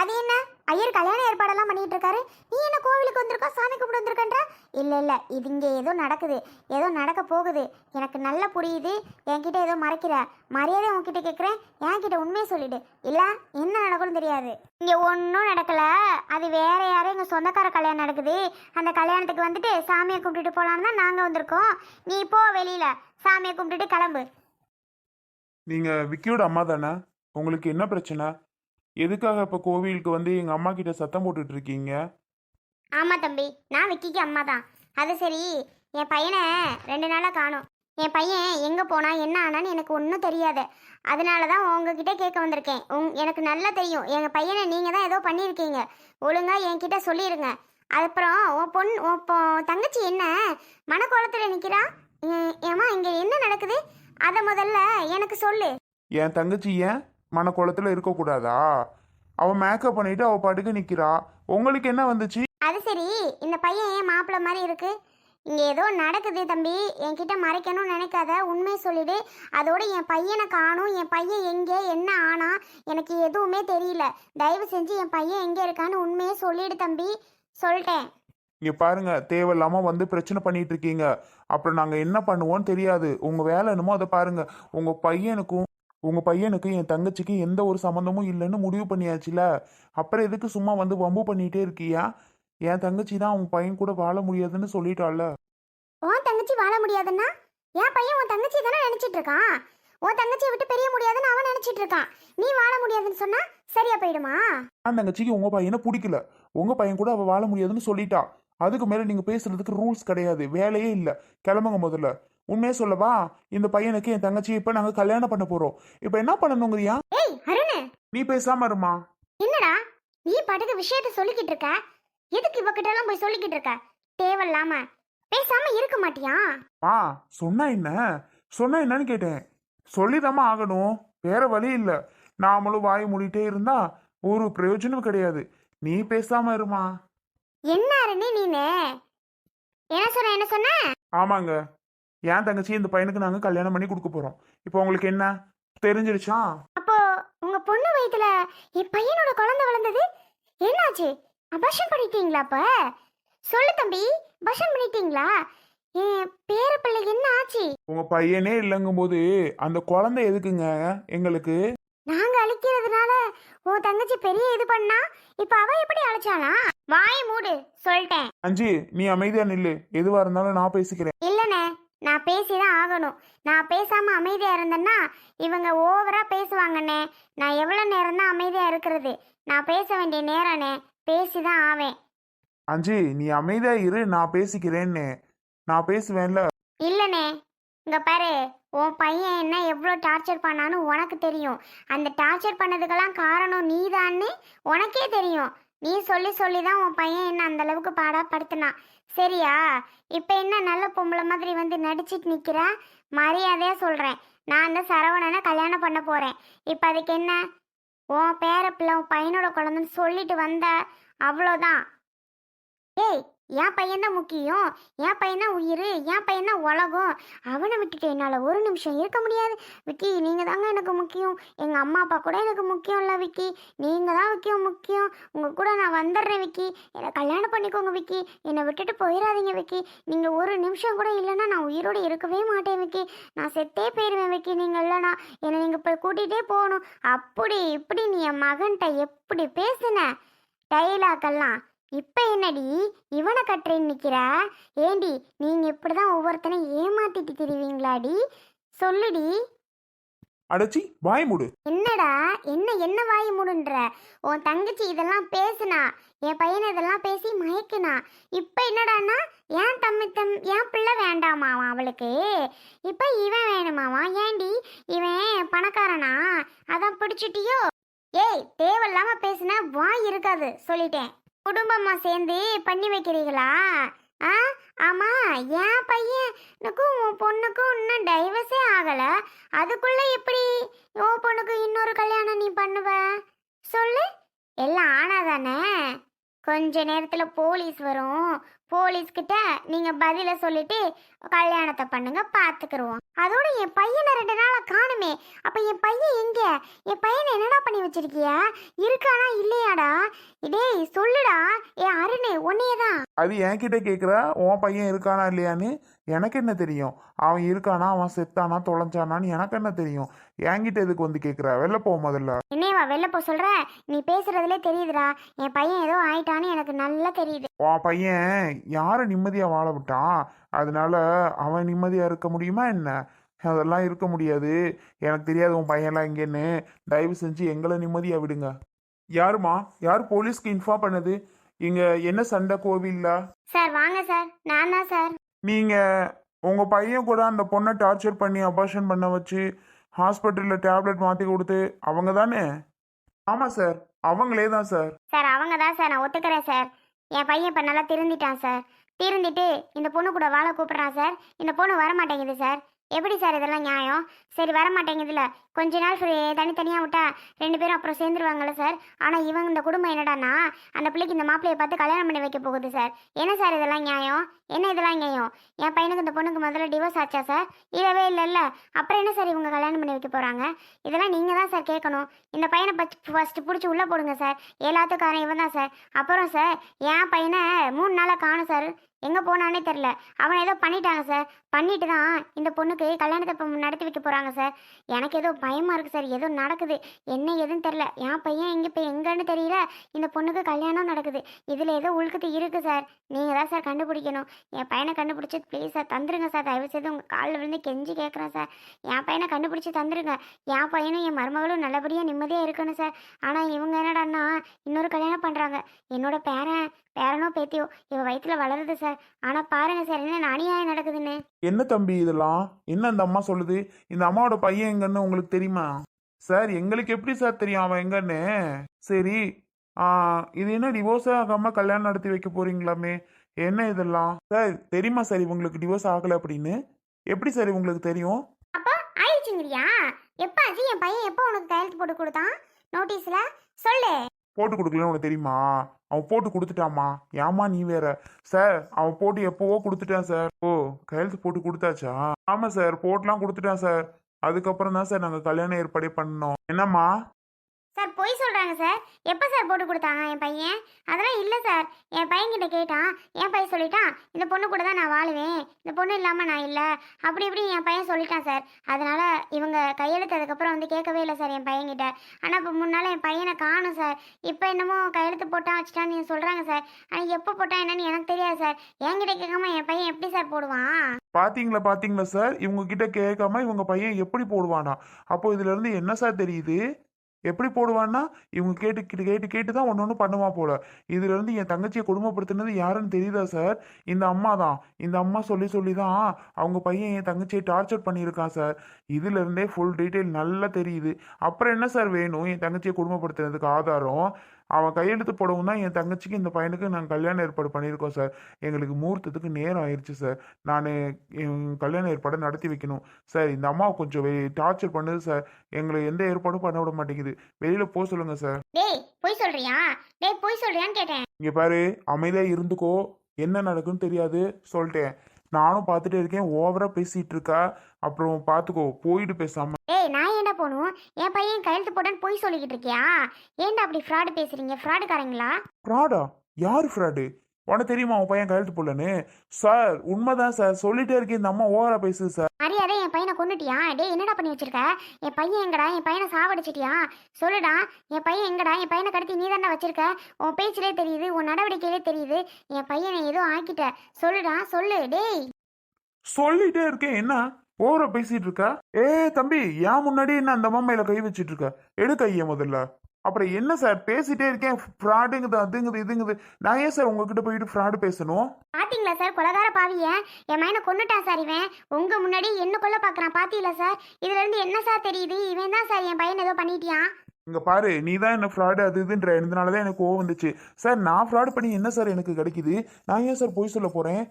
அது என்ன? ஐயர் கல்யாண ஏற்பாடெல்லாம் பண்ணிட்டு இருக்காரு நீ என்ன கோவிலுக்கு வந்திருக்கா? சாமி கும்பிட்டு வந்திருக்கன்ற? இல்ல இல்ல. இது இங்கே ஏதோ நடக்குது. ஏதோ நடக்க போகுது. எனக்கு நல்லா புரியுது. என்கிட்ட ஏதோ மறைக்கிற. மரியாதை உன்கிட்ட கேட்குறேன். என்கிட்ட உண்மையை சொல்லிடு. இல்ல என்ன நடக்கும்னு தெரியாது. இங்க ஒன்றும் நடக்கல. அது வேற யாரும் எங்க சொந்தக்கார கல்யாணம் நடக்குது. அந்த கல்யாணத்துக்கு வந்துட்டு சாமியை கும்பிட்டுட்டு போகலான்னு தான் நாங்க வந்திருக்கோம். நீ போ வெளியில. சாமியை கும்பிட்டுட்டு கிளம்பு. நீங்க விக்கியோட அம்மா தானே? உங்களுக்கு என்ன பிரச்சனை? எதுக்காக இப்ப கோவிலுக்கு வந்து எங்க அம்மா கிட்ட சத்தம் போட்டுட்டு இருக்கீங்க ஆமா தம்பி நான் விக்கிக்கு அம்மா தான். அது சரி என் பையனை ரெண்டு நாளாக காணும். என் பையன் எங்கே போனா என்ன ஆனான்னு எனக்கு ஒன்றும் தெரியாது. அதனால தான் உங்ககிட்ட கேட்க வந்திருக்கேன். உங் எனக்கு நல்லா தெரியும். எங்கள் பையனை நீங்கள் தான் ஏதோ பண்ணியிருக்கீங்க. ஒழுங்காக என்கிட்ட சொல்லிடுங்க அப்புறம் உன் பொண்ணு உன் பொ- தங்கச்சி என்ன? மனக்கோலத்தில் நிற்கிறா ஏமா இங்கே என்ன நடக்குது? அதை முதல்ல எனக்கு சொல்லு. என் தங்கச்சி ஏன்? மனக்கோலத்துல இருக்கக்கூடாதா? அவ மேக்கப் பண்ணிட்டு அவ பாட்டுக்கு நிக்கிறா. உங்களுக்கு என்ன வந்துச்சு? அது சரி. இந்த பையன் ஏன் மாப்பிள்ளை மாதிரி இருக்கு? இங்கே ஏதோ நடக்குது தம்பி. என்கிட்ட மறைக்கணும்னு நினைக்காத. உண்மையை சொல்லிடு. அதோட என் பையனை காணும். என் பையன் எங்கே? என்ன ஆனா? எனக்கு எதுவுமே தெரியல. தயவு செஞ்சு என் பையன் எங்கே இருக்கான்னு உண்மையை சொல்லிடு தம்பி. சொல்லிட்டேன். இங்க பாருங்க. தேவையில்லாம வந்து பிரச்சனை பண்ணிட்டு இருக்கீங்க. அப்புறம் நாங்க என்ன பண்ணுவோம்னு தெரியாது. உங்க வேலை என்னமோ அதை பாருங்க. உங்க பையனுக்கும் உங்க பையனுக்கும் என் தங்கச்சிக்கும் எந்த ஒரு சம்மந்தமும் இல்லைன்னு முடிவு பண்ணியாச்சுல? அப்புறம் எதுக்கு சும்மா வந்து வம்பு பண்ணிட்டே இருக்கியா? என் தங்கச்சி தான் உங்க பையன் கூட வாழ முடியாதுன்னு சொல்லிட்டால உன் தங்கச்சி வாழ முடியாதுன்னா? என் பையன் உன் தங்கச்சி தானே நினைச்சிட்டு இருக்கான்? உன் தங்கச்சியை விட்டு பெரிய முடியாதுன்னு அவன் நினைச்சிட்டு இருக்கான். நீ வாழ முடியாதுன்னு சொன்னா சரியா போயிடுமா? என் தங்கச்சிக்கு உங்க பையனை பிடிக்கல. உங்க பையன் கூட அவ வாழ முடியாதுன்னு சொல்லிட்டா. அதுக்கு மேல நீங்க பேசுறதுக்கு ரூல்ஸ் கிடையாது. வேலையே இல்ல. கிளம்புங்க முதல்ல. உண்மையே சொல்லவா? இந்த பையனுக்கு என் தங்கச்சி இப்ப நாங்க கல்யாணம் பண்ண போறோம். இப்ப என்ன பண்ணணுங்கிறியா? ஏய் அருண். நீ பேசாம இருமா. என்னடா? நீ பாட்டுக்கு விஷயத்த சொல்லிக்கிட்டு இருக்க? எதுக்கு இவகிட்ட எல்லாம் போய் சொல்லிக்கிட்டு இருக்க? தேவையில்லாம. பேசாம இருக்க மாட்டியா? ஆ சொன்னா என்ன? சொன்னா என்னன்னு கேட்டேன். சொல்லிதாம்மா ஆகணும். வேற வழி இல்ல. நாமளும் வாய் மூடிட்டே இருந்தா ஒரு பிரயோஜனம் கிடையாது. நீ பேசாம இருமா. என்ன அருணே நீனு? என்ன சொன்ன என்ன சொன்ன? ஆமாங்க. என் தங்கச்சி இந்த பையனுக்கு நாங்க கல்யாணம் பண்ணி கொடுக்க போறோம். இப்போ உங்களுக்கு என்ன? தெரிஞ்சிருச்சா? அப்போ உங்க பொண்ணு வயித்துல என் பையனோட குழந்தை வளர்ந்தது? என்னாச்சு? அபாஷன் பண்ணிட்டீங்களா அப்ப? சொல்லு தம்பி அபாஷன் பண்ணிட்டீங்களா? என் பேர பிள்ளைக்கு என்ன ஆச்சு? உங்க பையனே இல்லைங்கும் போது அந்த குழந்தை எதுக்குங்க எங்களுக்கு? நாங்க அழிக்கிறதுனால உன் தங்கச்சி பெரிய இது பண்ணா இப்ப அவ எப்படி அழைச்சானா வாய் மூடு சொல்லிட்டேன். அஞ்சு நீ அமைதியா நில்லு. எதுவா இருந்தாலும் நான் பேசிக்கிறேன். இல்லைண்ணே நான் பேசிதான் ஆகணும். நான் பேசாம அமைதியா இருந்தேன்னா இவங்க ஓவரா பேசுவாங்கண்ணே. நான் எவ்வளவு நேரம் தான் அமைதியா இருக்கிறது? நான் பேச வேண்டிய நேரண்ணே பேசிதான் ஆவேன். அஞ்சு நீ அமைதியா இரு நான் பேசிக்கிறேன்னு. நான் பேசுவேன்ல. இல்லைண்ணே. இங்க பாரு உன் பையன் என்ன எவ்வளோ டார்ச்சர் பண்ணான்னு உனக்கு தெரியும். அந்த டார்ச்சர் பண்ணதுக்கெல்லாம் காரணம் நீதான்னு உனக்கே தெரியும். நீ சொல்லி சொல்லி தான் உன் பையன் என்ன அந்த அளவுக்கு பாடாப்படுத்தினான் சரியா? இப்போ என்ன நல்ல பொம்பளை மாதிரி வந்து நடிச்சிட்டு நிற்கிற மரியாதையாக சொல்கிறேன் நான் அந்த சரவணனை கல்யாணம் பண்ண போகிறேன் இப்போ அதுக்கு என்ன? உன் பேர பிள்ளை உன் பையனோட குழந்தைன்னு சொல்லிட்டு வந்த அவ்வளோதான் ஏய் என் பையன் தான் முக்கியம். என் பையன் தான் உயிர். என் பையன் தான் உலகம். அவனை விட்டுட்டு என்னால் ஒரு நிமிஷம் இருக்க முடியாது. விக்கி நீங்கள் தாங்க எனக்கு முக்கியம். எங்கள் அம்மா அப்பா கூட எனக்கு முக்கியம் இல்லை விக்கி. நீங்கள் தான் முக்கியம் முக்கியம். உங்கள் கூட நான் வந்துடுறேன் விக்கி. என்னை கல்யாணம் பண்ணிக்கோங்க விக்கி. என்னை விட்டுட்டு போயிடாதீங்க விக்கி. நீங்கள் ஒரு நிமிஷம் கூட இல்லைன்னா நான் உயிரோடு இருக்கவே மாட்டேன் விக்கி. நான் செத்தே போயிடுவேன் விக்கி. நீங்கள் இல்லைனா என்னை நீங்கள் இப்போ கூட்டிகிட்டே போகணும். அப்படி இப்படி நீ என் மகன்கிட்ட எப்படி பேசுன? டைலாக்கெல்லாம் இப்ப என்னடி? இவனை கட்டுறேன்னு நிக்கிற? ஏண்டி நீங்க இப்படிதான் ஒவ்வொருத்தனையும் ஏமாத்திட்டு திரிவீங்களாடி? சொல்லுடி. அடைச்சி வாய் மூடு. என்னடா? என்ன என்ன வாய் மூடுன்ற? உன் தங்கச்சி இதெல்லாம் பேசுனா என் பையன் இதெல்லாம் பேசி மயக்குனா. இப்ப என்னடான்னா ஏன் தம்பி தம் என் பிள்ளை வேண்டாமாவா அவளுக்கு? இப்ப இவன் வேணுமாவா ஏண்டி இவன் பணக்காரனா? அதான் பிடிச்சிட்டியோ? ஏய் தேவையில்லாம பேசுனா வாய் இருக்காது. சொல்லிட்டேன். குடும்பமா சேர்ந்து பண்ணி வைக்கிறீங்களா? ஆ ஆமா என் பையனுக்கும் உன் பொண்ணுக்கும் இன்னும் டைவர்ஸே ஆகல. அதுக்குள்ள எப்படி உன் பொண்ணுக்கு இன்னொரு கல்யாணம் நீ பண்ணுவ? சொல்லு. எல்லாம் ஆனா தானே கொஞ்ச நேரத்துல போலீஸ் வரும். போலீஸ் கிட்ட நீங்க பதில சொல்லிட்டு கல்யாணத்தை பண்ணுங்க பாத்துக்கிருவோம். அதோட என் பையனை ரெண்டு நாளா காணுமே. அப்ப என் பையன் எங்க? என் பையனை என்னடா பண்ணி வச்சிருக்கியா? இருக்கானா இல்லையாடா? டேய் சொல்லுடா. ஏ அருண் உன்னையே தான் அது என்கிட்ட கேட்குற உன் பையன் இருக்கானா இல்லையான்னு எனக்கு என்ன தெரியும்? அவன் இருக்கானா அவன் செத்தானா தொலைஞ்சானான்னு எனக்கு என்ன தெரியும்? என்கிட்ட எதுக்கு வந்து கேட்குற வெளில போ முதல்ல. என்னையவா வெளில போ சொல்ற? நீ பேசுறதுலே தெரியுதுடா. என் பையன் ஏதோ ஆயிட்டான்னு எனக்கு நல்லா தெரியுது. உன் பையன் யாரை நிம்மதியாக வாழ விட்டான்? அதனால அவன் நிம்மதியாக இருக்க முடியுமா என்ன? அதெல்லாம் இருக்க முடியாது. எனக்கு தெரியாது உன் பையன்லாம் எங்கேன்னு. தயவு செஞ்சு எங்களை நிம்மதியாக விடுங்க. யாருமா யார் போலீஸ்க்கு இன்ஃபார்ம் பண்ணது? இங்கே என்ன சண்டை கோவில்ல? சார் வாங்க சார். நான் தான் சார். நீங்கள் உங்கள் பையன் கூட அந்த பொண்ணை டார்ச்சர் பண்ணி அபார்ஷன் பண்ண வச்சு ஹாஸ்பிட்டலில் டேப்லெட் மாற்றி கொடுத்து அவங்க தானே? ஆமாம் சார். அவங்களே தான் சார். சார் அவங்க தான் சார். நான் ஒத்துக்கிறேன் சார். என் பையன் இப்போ நல்லா திருந்திட்டான் சார். திருந்திட்டு இந்த பொண்ணு கூட வாழ கூப்பிட்றான் சார். இந்த பொண்ணு வர மாட்டேங்குது சார். எப்படி சார் இதெல்லாம் நியாயம்? சரி வர மாட்டேங்குதுல கொஞ்ச நாள் தனித்தனியாக விட்டா ரெண்டு பேரும் அப்புறம் சேர்ந்துருவாங்கல்ல சார்? ஆனால் இவங்க இந்த குடும்பம் என்னடான்னா அந்த பிள்ளைக்கு இந்த மாப்பிள்ளையை பார்த்து கல்யாணம் பண்ணி வைக்க போகுது சார். என்ன சார் இதெல்லாம் நியாயம்? என்ன இதெல்லாம் நியாயம்? என் பையனுக்கு இந்த பொண்ணுக்கு முதல்ல டிவோர்ஸ் ஆச்சா சார்? இல்லவே இல்லைல்ல. அப்புறம் என்ன சார் இவங்க கல்யாணம் பண்ணி வைக்க போகிறாங்க இதெல்லாம் நீங்கள் தான் சார் கேட்கணும். இந்த பையனை பச்சு ஃபஸ்ட்டு பிடிச்சி உள்ளே போடுங்க சார். எல்லாத்துக்காரன் இவன் தான் சார். அப்புறம் சார் என் பையனை மூணு நாளாக காணும் சார். எங்கே போனானே தெரில அவனை ஏதோ பண்ணிட்டாங்க சார். பண்ணிட்டு தான் இந்த பொண்ணுக்கு கல்யாணத்தை இப்போ நடத்தி வைக்க போகிறாங்க சார். எனக்கு ஏதோ பயமாக இருக்குது சார். ஏதோ நடக்குது. என்ன எதுன்னு தெரில என் பையன் எங்கே இப்போ எங்கன்னு தெரியல. இந்த பொண்ணுக்கு கல்யாணம் நடக்குது. இதில் ஏதோ உழுக்குது இருக்குது சார். நீங்கள் தான் சார் கண்டுபிடிக்கணும். என் பையனை கண்டுபிடிச்சி ப்ளீஸ் சார் தந்துருங்க சார். தயவு செய்து உங்கள் காலில் விழுந்து கெஞ்சி கேட்குறேன் சார். என் பையனை கண்டுபிடிச்சி தந்துருங்க. என் பையனும் என் மருமகளும் நல்லபடியாக நிம்மதியாக இருக்கணும் சார். ஆனால் இவங்க என்னடான்னா இன்னொரு கல்யாணம் பண்ணுறாங்க என்னோட பேரன் பேரனோ பேத்தியோ இவ வயிற்றுல வளருது சார். ஆனால் பாருங்கள் சார் என்ன அநியாயம் நடக்குதுன்னு. என்ன தம்பி இதெல்லாம்? என்ன அந்த அம்மா சொல்லுது? இந்த அம்மாவோட பையன் எங்கன்னு உங்களுக்கு தெரியுமா? சார் எங்களுக்கு எப்படி சார் தெரியும்? அவன் எங்கன்னு? சரி இது என்ன டிவோர்ஸ் ஆகாம கல்யாணம் நடத்தி வைக்க போறீங்களாமே? என்ன இதெல்லாம்? சார் தெரியுமா சார் இவங்களுக்கு டிவோர்ஸ் ஆகலை அப்படின்னு? எப்படி சார் உங்களுக்கு தெரியும்? அப்போ ஆயிடுச்சுங்கிறியா? எப்போ ஆச்சு என் பையன் எப்போ உனக்கு கையெழுத்து போட்டு கொடுத்தான்? நோட்டீஸில்? சொல்லு. போட்டு கொடுக்கலன்னு உனக்கு தெரியுமா? அவன் போட்டு கொடுத்துட்டாமா ஏமா நீ வேற? சார் அவன் போட்டு எப்போவோ கொடுத்துட்டான் சார் ஓ கையெழுத்து போட்டு கொடுத்தாச்சா? ஆமாம் சார் போட்டுலாம் கொடுத்துட்டான் சார் அதுக்கப்புறம் தான் சார் நாங்கள் கல்யாணம் ஏற்பாடே பண்ணோம். என்னம்மா? சார் பொய் சொல்கிறாங்க சார். எப்போ சார் போட்டு கொடுத்தாங்க என் பையன்? அதெல்லாம் இல்லை சார். என் பையன்கிட்ட கேட்டான். என் பையன் சொல்லிட்டான் இந்த பொண்ணு கூட தான் நான் வாழுவேன். இந்த பொண்ணு இல்லாமல் நான் இல்லை. அப்படி இப்படி என் பையன் சொல்லிட்டான் சார். அதனால் இவங்க கையெழுத்ததுக்கப்புறம் வந்து கேட்கவே இல்லை சார் என் பையன்கிட்ட. ஆனால் இப்போ முன்னால் என் பையனை காணும் சார். இப்போ என்னமோ கையெழுத்து போட்டான் வச்சுட்டான்னு நீங்கள் சொல்கிறாங்க சார். ஆனால் எப்போ போட்டான் என்னன்னு எனக்கு தெரியாது சார். என்கிட்ட கேட்காம என் பையன் எப்படி சார் போடுவான்? பாத்தீங்களா பாத்தீங்களா சார்? இவங்க கிட்ட கேட்காம இவங்க பையன் எப்படி போடுவானா? அப்போ இதுல இருந்து என்ன சார் தெரியுது? எப்படி போடுவான்னா? இவங்க கேட்டு கேட்டு கேட்டு கேட்டு தான் ஒன்று ஒன்று பண்ணுவா போல. இதுல இருந்து என் தங்கச்சியை குடும்பப்படுத்தினது யாருன்னு தெரியுதா சார் இந்த அம்மா தான். இந்த அம்மா சொல்லி சொல்லி தான் அவங்க பையன் என் தங்கச்சியை டார்ச்சர் பண்ணியிருக்கான் சார் இதுல இருந்தே ஃபுல் டீட்டெயில் நல்லா தெரியுது. அப்புறம் என்ன சார் வேணும்? என் தங்கச்சியை குடும்பப்படுத்தினதுக்கு ஆதாரம்? அவன் கையெழுத்து போடவும் தான் என் தங்கச்சிக்கு இந்த பையனுக்கு நாங்கள் கல்யாணம் ஏற்பாடு பண்ணியிருக்கோம் சார். எங்களுக்கு முகூர்த்தத்துக்கு நேரம் ஆயிடுச்சு சார். நான் கல்யாண ஏற்பாடு நடத்தி வைக்கணும். சார் இந்த அம்மாவை கொஞ்சம் டார்ச்சர் பண்ணுது சார். எங்களை எந்த ஏற்பாடும் பண்ண விட மாட்டேங்குது. வெளியில் போக சொல்லுங்கள் சார். டேய் பொய் சொல்றியா? டேய் பொய் சொல்றியான்னு கேட்டேன். இங்கே பாரு அமைதியாக இருந்துக்கோ. என்ன நடக்குன்னு தெரியாது. சொல்லிட்டேன். நானும் பார்த்துட்டே இருக்கேன். ஓவராக பேசிகிட்டு இருக்கா அப்புறம் பார்த்துக்கோ போயிட்டு பேசாம. ஏய் நான் ஏன்டா போகணும் என் பையன் கையெழுத்து போட்டேன்னு பொய் சொல்லிக்கிட்டு இருக்கியா? ஏன்டா அப்படி ஃப்ராடு பேசுறீங்க? ஃப்ராடுக்காரங்களா ஃப்ராடா யார் ஃப்ராடு உனக்கு தெரியுமா உன் பையன் கழுத்து போடலன்னு சார் உண்மைதான் சார் சொல்லிட்டே இருக்கேன். இந்த அம்மா ஓவரா பேசுது சார் மரியாதை என் பையனை கொண்டுட்டியா டேய் என்னடா பண்ணி வச்சிருக்க? என் பையன் எங்கடா? என் பையனை சாவடிச்சிட்டியா? சொல்லுடா. என் பையன் எங்கடா? என் பையனை கடத்தி நீ தானே வச்சிருக்க? உன் பேச்சிலே தெரியுது உன் நடவடிக்கையிலே தெரியுது. என் பையனை ஏதோ ஆக்கிட்ட. சொல்லுடா சொல்லு டேய். சொல்லிட்டே இருக்கேன். என்ன? ஓவரா பேசிட்டு இருக்கா? ஏ தம்பி ஏன் முன்னாடி என்ன அந்த அம்மையில கை வச்சிட்டு இருக்க? எடு கைய முதல்ல. அப்புறம் என்ன சார் பேசிட்டே இருக்கேன். ஃப்ராடுங்குது அதுங்குது இதுங்குது நான் ஏன் சார் உங்ககிட்ட போயிட்டு ஃப்ராடு பேசணும்? பாத்தீங்களா சார் கொலகார பாவிய? என் மயனை கொண்டுட்டான் சார் இவன்? உங்க முன்னாடி என்ன கொல்ல பாக்குறான்? பாத்தீங்களா சார் இதுல இருந்து என்ன சார் தெரியுது? இவன் தான் சார் என் பையன் ஏதோ பண்ணிட்டியான் இங்க பாரு நீ தான் என்ன ஃப்ராடு அது இதுன்ற இதனால தான் எனக்கு கோவம் வந்துச்சு. சார் நான் ஃப்ராட் பண்ணி என்ன சார் எனக்கு கிடைக்குது? நான் ஏன் சார் பொய் சொல்ல போறேன்?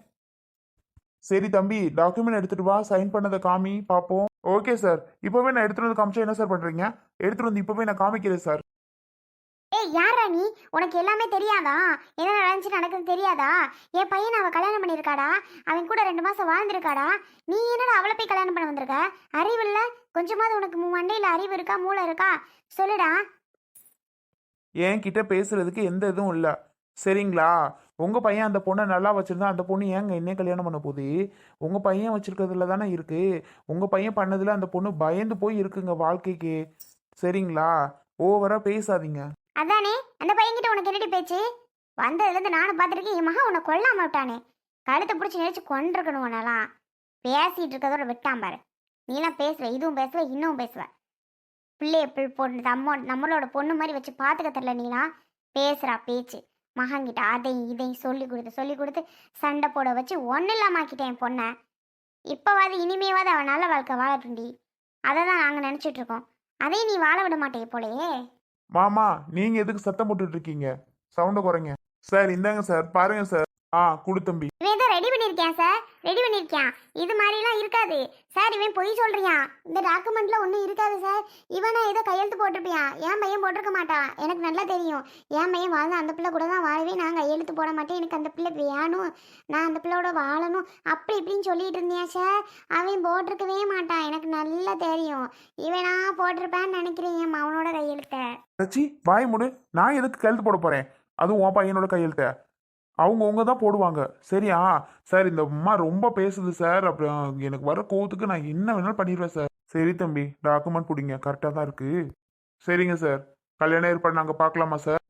சரி தம்பி டாக்குமெண்ட் எடுத்துட்டு வா. சைன் பண்ணதை காமி பார்ப்போம் ஓகே சார் இப்போவே நான் எடுத்துட்டு வந்து காமிச்சா என்ன சார் பண்றீங்க? எடுத்துட்டு வந்து இப்போவே நான் காமிக்கிறேன் சார் யாரா நீ? உனக்கு எல்லாமே தெரியாதா? என்ன நடந்துச்சு நடக்குதுன்னு தெரியாதா? என் பையனை அவள் கல்யாணம் பண்ணியிருக்காடா? அவன் கூட ரெண்டு மாதம் வாழ்ந்திருக்காடா? நீ என்னடா அவளை போய் கல்யாணம் பண்ண வந்திருக்க? அறிவு இல்லை? கொஞ்சமாவது உனக்கு மு- அறிவு இருக்கா? மூளை இருக்கா? சொல்லுடா. என்கிட்ட பேசுறதுக்கு எந்த இதுவும் இல்லை. சரிங்களா? உங்கள் பையன் அந்த பொண்ணை நல்லா வச்சுருந்தா அந்த பொண்ணு ஏங்க என்ன கல்யாணம் பண்ண போகுது? உங்கள் பையன் வச்சுருக்கிறதுல தானே இருக்குது உங்கள் பையன் பண்ணதில் அந்த பொண்ணு பயந்து போய் இருக்குங்க வாழ்க்கைக்கு. சரிங்களா? ஓவராக பேசாதீங்க. அதானே அந்த பையன்கிட்ட உனக்கு என்னடி பேச்சு? வந்ததுலேருந்து நானும் பார்த்துருக்கேன் என் மகன் உன்னை கொல்லாம விட்டானே. கழுத்தை பிடிச்சி நினைச்சு கொண்டிருக்கணும் உன்னெல்லாம் பேசிட்டு இருக்கதோட விட்டான் பாரு. நீலாம் பேசுவ இதுவும் பேசுவ இன்னும் பேசுவ. பிள்ளைய பிள் பொண்ணு நம்ம நம்மளோட பொண்ணு மாதிரி வச்சு பார்த்துக்க தெரில நீலாம் பேசுகிறா பேச்சு. மகன்கிட்ட அதையும் இதையும் சொல்லி கொடுத்து சொல்லி கொடுத்து சண்டை போட வச்சு ஒன்றும் இல்லாம ஆக்கிட்டேன் என் பொண்ணை. இப்போவாது இனிமேவாது அவன் நல்ல வாழ்க்கை வாழட்டுண்டி அதை தான் நாங்கள் நினச்சிட்ருக்கோம் அதையும் நீ வாழ விட மாட்டே போலயே. மாமா நீங்க எதுக்கு சத்தம் போட்டுட்டு இருக்கீங்க? சவுண்ட குறைங்க. சார் இந்தாங்க சார் பாருங்க சார். ஆ குடு தம்பி. இவன் ஏதோ ரெடி பண்ணியிருக்கேன் சார் ரெடி பண்ணியிருக்கேன் இது மாதிரிலாம் இருக்காது. சார் இவன் பொய் சொல்றியான் இந்த டாக்குமெண்ட்ல ஒன்றும் இருக்காது சார் இவனா ஏதோ கையெழுத்து போட்டிருப்பியான் என் பையன் போட்டிருக்க மாட்டான் எனக்கு நல்லா தெரியும். என் பையன் வாழ்ந்த அந்த பிள்ளை கூட தான் வாழவே நான் கையெழுத்து போட மாட்டேன். எனக்கு அந்த பிள்ளை வேணும். நான் அந்த பிள்ளையோட வாழணும். அப்படி இப்படின்னு சொல்லிட்டு இருந்தியா சார் அவன் போட்டிருக்கவே மாட்டான் எனக்கு நல்லா தெரியும். இவனா போட்டிருப்பேன்னு நினைக்கிறேன் என் மவனோட கையெழுத்தை. வாய் முடு. நான் எதுக்கு கையெழுத்து போட போறேன்? அதுவும் உன் பையனோட கையெழுத்த. அவங்க உங்க தான் போடுவாங்க. சரியா? சார் இந்த அம்மா ரொம்ப பேசுது சார் அப்புறம் எனக்கு வர கோவத்துக்கு நான் என்ன வேணாலும் பண்ணிடுவேன் சார் சரி தம்பி. டாக்குமெண்ட் பிடிங்க. கரெக்டாக தான் இருக்கு. சரிங்க சார் கல்யாணம் ஏற்பாடு நாங்கள் பார்க்கலாமா சார்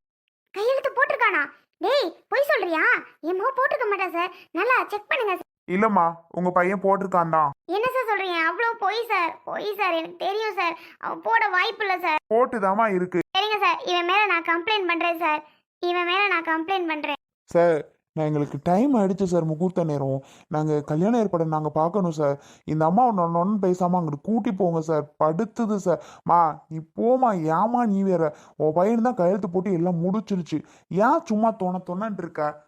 கையெழுத்து போட்டிருக்கானா? டேய் பொய் சொல்றியா? என் மகன் போட்டிருக்க மாட்டா சார் நல்லா செக் பண்ணுங்க இல்லைம்மா. உங்க பையன் போட்டிருக்கான் தான். என்ன சார் சொல்றீங்க? அவ்வளோ பொய் சார் பொய் சார் எனக்கு தெரியும் சார் அவன் போட வாய்ப்பு இல்லை சார் போட்டுதாம்மா இருக்கு. சரிங்க சார் இவன் மேலே நான் கம்ப்ளைண்ட் பண்ணுறேன் சார் இவன் மேலே நான் கம்ப்ளைண்ட் பண்ணுறேன் சார் நான் எங்களுக்கு டைம் ஆயிடுச்சு சார் முகூர்த்த நேரம். நாங்கள் கல்யாண ஏற்பாடு நாங்கள் பார்க்கணும் சார். இந்த அம்மா ஒன்று பேசாமல் அங்கிட்டு கூட்டி போங்க சார். படுத்துது சார். மா நீ போமா ஏமா நீ வேற? உன் பையன் தான் கையெழுத்து போட்டு எல்லாம் முடிச்சிருச்சு. ஏன் சும்மா தோண தோணன்ட்டு இருக்க?